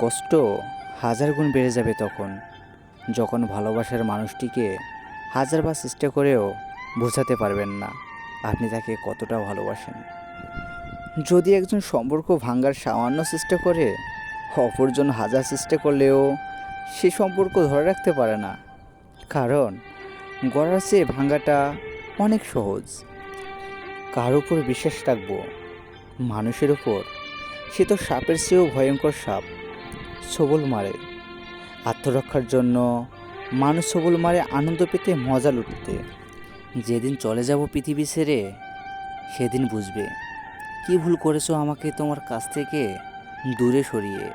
কষ্ট হাজার গুণ বেড়ে যাবে তখন, যখন ভালোবাসার মানুষটিকে হাজারবার চেষ্টা করেও বোঝাতে পারবেন না আপনি তাকে কতটা ভালোবাসেন। যদি একজন সম্পর্ক ভাঙার সামান্য চেষ্টা করে, অপরজন হাজার চেষ্টা করলেও সে সম্পর্ক ধরে রাখতে পারে না। কারণ গড়ার চেয়ে ভাঙাটা অনেক সহজ। কার উপর বিশ্বাস রাখব? মানুষের উপর। সে তো সাপের চেয়েও ভয়ঙ্কর সাপ। সবল মারে। আত্মরক্ষার জন্য মানুষ সবল মারে আনন্দ পেতে, মজা লুটতে। যেদিন চলে যাব পৃথিবী ছেড়ে, সেদিন বুঝবে। কি ভুল করেছ আমাকে তোমার কাছ থেকে দূরে সরিয়ে।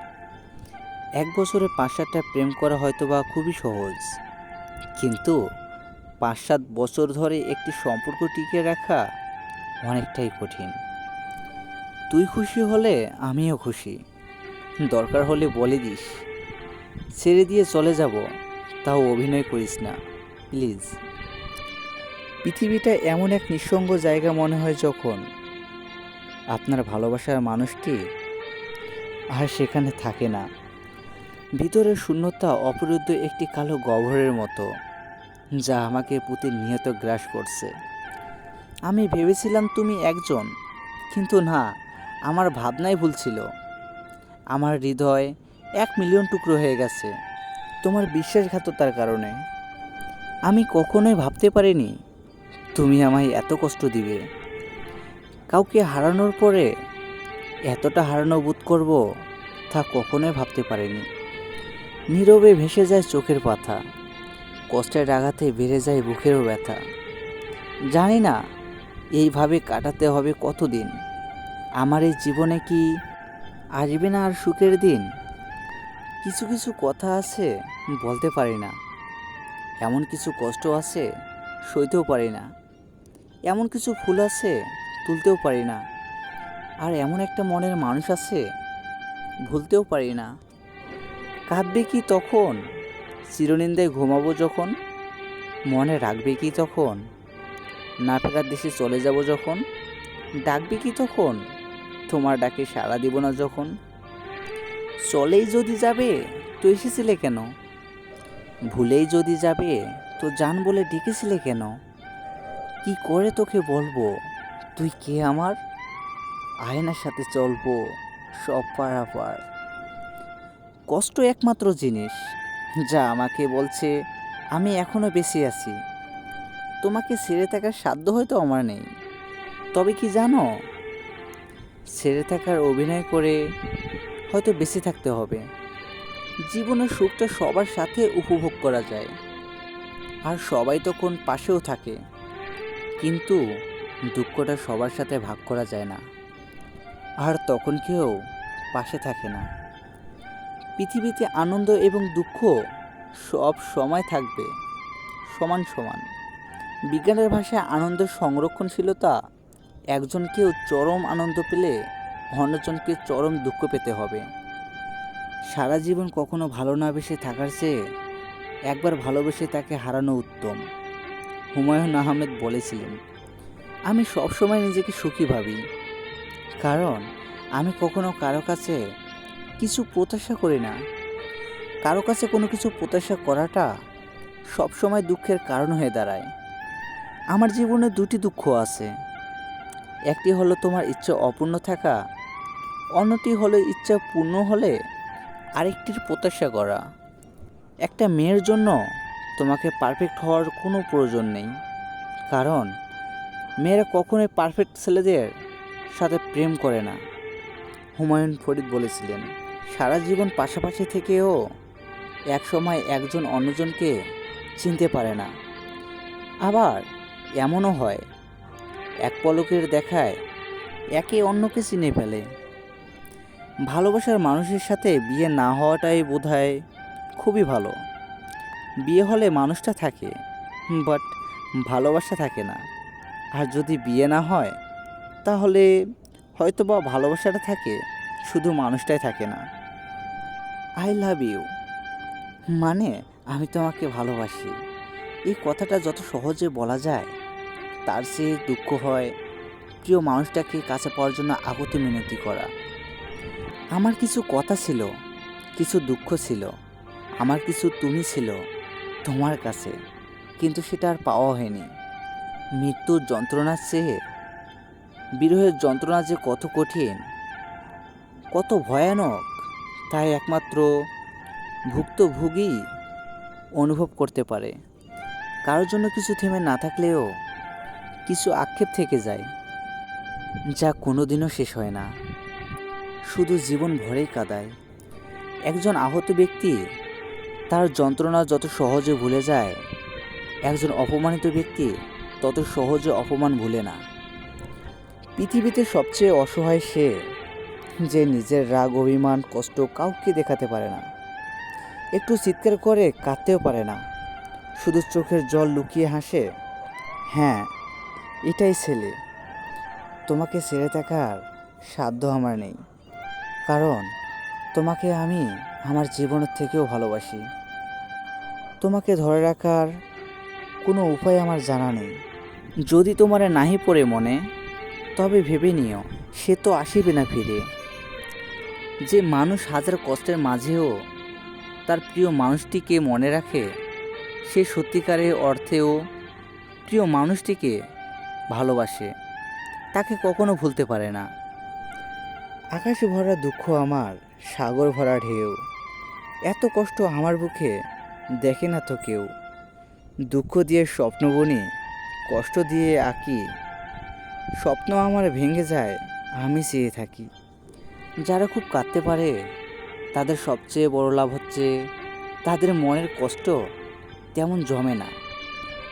এক বছরে পাঁচ সাতটা প্রেম করা হয়তো বা খুবই সহজ। কিন্তু পাঁচ সাত বছর ধরে একটি সম্পর্ক টিকিয়ে রাখা অনেকটাই কঠিন। তুই খুশি হলে আমিও খুশি। দরকার হলে বলে দিস। ছেড়ে দিয়ে চলে যাব, তাও অভিনয় করিস না, প্লিজ। পৃথিবীটা এমন এক নিঃসঙ্গ জায়গা মনে হয় যখন আপনার ভালোবাসার মানুষটি আর সেখানে থাকে না। ভিতরের শূন্যতা অপরুদ্ধ একটি কালো গহ্বরের মতো, যা আমাকে প্রতিনিয়ত গ্রাস করছে। আমি ভেবেছিলাম তুমি একজন, কিন্তু না, আমার ভাবনাই ভুল ছিল। আমার হৃদয় এক মিলিয়ন টুকরো হয়ে গেছে। তোমার বিশ্বাসঘাততার কারণে। আমি কখনোই ভাবতে পারিনি তুমি আমায় এত কষ্ট দিবে। কাউকে হারানোর পরে এতটা হারানো বোধ করব তা কখনোই ভাবতে পারিনি। নীরবে ভেসে যায় চোখের পাতা। কষ্টের আঘাতে বেড়ে যায় বুকেরও ব্যথা। জানি না, এইভাবে কাটাতে হবে কতদিন? আমার এই জীবনে কি আসবে না আর সুখের দিন? কিছু কিছু কথা আছে, বলতে পারি না। এমন কিছু কষ্ট আছে, সইতেও পারি না। এমন কিছু ফুল আছে, তুলতেও পারি না। আর এমন একটা মনের মানুষ আছে, ভুলতেও পারি না। কাঁদবে কি তখন? চিরনিন্দায় ঘুমাবো যখন? মনে রাখবে কি তখন? না ফেরার দেশে চলে যাব যখন? ডাকবে কি তখন? তোমার ডাকে সাড়া দিব না যখন? চলেই যদি যাবে, তো এসেছিলে কেন? ভুলেই যদি যাবে, তো জান বলে ডেকেছিলে কেন? কি করে তোকে বলব? তুই কে আমার? আয়নার সাথে চলবো, সব পারাপার। কষ্ট একমাত্র জিনিস। যা আমাকে বলছে, আমি এখনও বেঁচে আছি। তোমাকে ছেড়ে থাকার সাধ্য হয়তো আমার নেই। তবে কি জানো? ছেড়ে থাকার অভিনয় করে হয়তো বেঁচে থাকতে হবে। জীবনের সুখটা সবার সাথে উপভোগ করা যায়। আর সবাই তখন পাশেও থাকে। কিন্তু দুঃখটা সবার সাথে ভাগ করা যায় না। আর তখন কেউ পাশে থাকে না। পৃথিবীতে আনন্দ এবং দুঃখ সব সময় থাকবে। সমান সমান। বিজ্ঞানের ভাষায় আনন্দ সংরক্ষণশীলতা একজনকেও চরম আনন্দ পেলে অন্যজনকে চরম দুঃখ পেতে হবে। সারা জীবন কখনো ভালো না বেসে থাকার চেয়ে একবার ভালোবেসে তাকে হারানো উত্তম। হুমায়ুন আহমেদ বলেছিলেন, আমি সবসময় নিজেকে সুখী ভাবি, কারণ আমি কখনো কারও কাছে কিছু প্রত্যাশা করি না। কারও কাছে কোনো কিছু প্রত্যাশা করাটা সবসময় দুঃখের কারণ হয়ে দাঁড়ায়। আমার জীবনে দুটি দুঃখ আছে। একটি হলো তোমার ইচ্ছা অপূর্ণ থাকা, অন্যটি হলো ইচ্ছা পূর্ণ হলে আরেকটির প্রত্যাশা করা। একটা মেয়ের জন্য তোমাকে পারফেক্ট হওয়ার কোনো প্রয়োজন নেই, কারণ মেয়েরা কখনোই পারফেক্ট ছেলেদের সাথে প্রেম করে না। হুমায়ুন ফরিদ বলেছিলেন, সারা জীবন পাশাপাশি থেকেও একসময় একজন অন্যজনকে চিনতে পারে না। আবার এমনও হয় এক পলকের দেখায় একে অন্যকে চিনে ফেলে। ভালোবাসার মানুষের সাথে বিয়ে না হওয়াটাই বোধহয় খুবই ভালো। বিয়ে হলে মানুষটা থাকে বাট ভালোবাসা থাকে না। আর যদি বিয়ে না হয়, তাহলে হয়তো বা ভালোবাসাটা থাকে, শুধু মানুষটাই থাকে না। আই লাভ ইউ মানে আমি তোমাকে ভালোবাসি। এই কথাটা যত সহজে বলা যায় তার সে দুঃখ হয় প্রিয় মানুষটাকে কাছে পাওয়ার জন্য আগত মিনতি করা। আমার কিছু কথা ছিল, কিছু দুঃখ ছিল, আমার কিছু তুমি ছিল তোমার কাছে, কিন্তু সেটা আর পাওয়া হয়নি। মৃত্যুর যন্ত্রণার চেয়ে, বিরহের যন্ত্রণা যে কত কঠিন, কত ভয়ানক, তাই একমাত্র ভুক্তভোগী অনুভব করতে পারে। কারোর জন্য কিছু থেমে না থাকলেও কিছু আক্ষেপ থেকে যায়, যা কোনোদিনও শেষ হয় না। শুধু জীবন ভরেই কাদায়। একজন আহত ব্যক্তি, তার যন্ত্রণা যত সহজে ভুলে যায়, একজন অপমানিত ব্যক্তি তত সহজে অপমান ভুলে না। পৃথিবীতে সবচেয়ে অসহায় সে, যে নিজের রাগ, অভিমান, কষ্ট কাউকে দেখাতে পারে না। একটু চিৎকার করে কাঁদতেও পারে না। শুধু চোখের জল লুকিয়ে হাসে হ্যাঁ এটাই ছেলে। তোমাকে ছেড়ে থাকার সাধ্য আমার নেই। কারণ তোমাকে আমি আমার জীবনের থেকেও ভালোবাসি। তোমাকে ধরে রাখার কোনো উপায় আমার জানা নেই। যদি তোমার নাহি পড়ে মনে, তবে ভেবে নিও, সে তো আসিবে না ফিরে। যে মানুষ হাজার কষ্টের মাঝেও তার প্রিয় মানুষটিকে মনে রাখে, সে সত্যিকারের অর্থেও প্রিয় মানুষটিকে ভালোবাসে, তাকে কখনো ভুলতে পারে না। আকাশে ভরা দুঃখ আমার, সাগর ভরা ঢেউ। এত কষ্ট আমার বুকে দেখে না তো কেউ। দুঃখ দিয়ে স্বপ্ন বুনি, কষ্ট দিয়ে আঁকি। স্বপ্ন আমার ভেঙে যায়, আমি চেয়ে থাকি। যারা খুব কাঁদতে পারে, তাদের সবচেয়ে বড় লাভ হচ্ছে, তাদের মনের কষ্ট তেমন জমে না।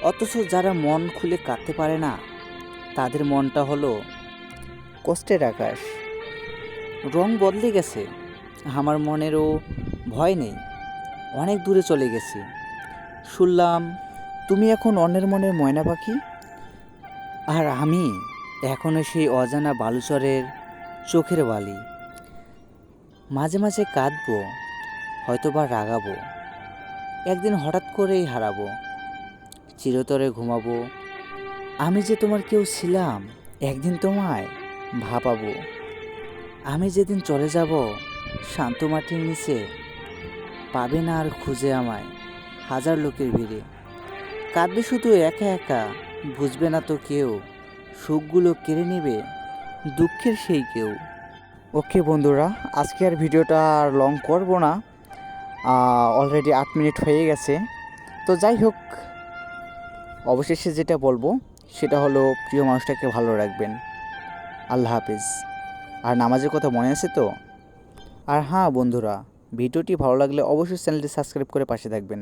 অথচ যারা মন খুলে কাঁদতে পারে না তাদের মনটা হলো কষ্টের আকাশ। রং বদলে গেছে। আমার মনেরও ভয় নেই। অনেক দূরে চলে গেছি। শুনলাম, তুমি এখন অন্যের মনের ময়না পাখি? আর আমি এখনও সেই অজানা বালুচরের চোখের বালি। মাঝে মাঝে কাঁদবো হয়তো বা রাগাবো। একদিন হঠাৎ করেই হারাবো। চিরতরে ঘুমাবো আমি যে তোমার কেউ ছিলাম, একদিন তোমায় ভাবাবো আমি যেদিন চলে যাব, শান্ত মাটির নিচে পাবে না আর খুঁজে আমায় হাজার লোকের ভিড়ে। কাঁদবে শুধু একা একা, বুঝবে না তো কেউ, সুখগুলো কেড়ে নেবে দুঃখের সেই কেউ। ওকে বন্ধুরা, আজকে আর ভিডিওটা আর লং করব না। অলরেডি আট মিনিট হয়ে গেছে। তো যাই হোক, অবশেষে যেটা বলব সেটা হলো প্রিয় মানুষটাকে ভালো রাখবেন। আল্লাহ হাফিজ। আর নামাজের কথা মনে আছে তো? আর হ্যাঁ বন্ধুরা, ভিডিওটি ভালো লাগলে অবশ্যই চ্যানেলটি সাবস্ক্রাইব করে পাশে থাকবেন।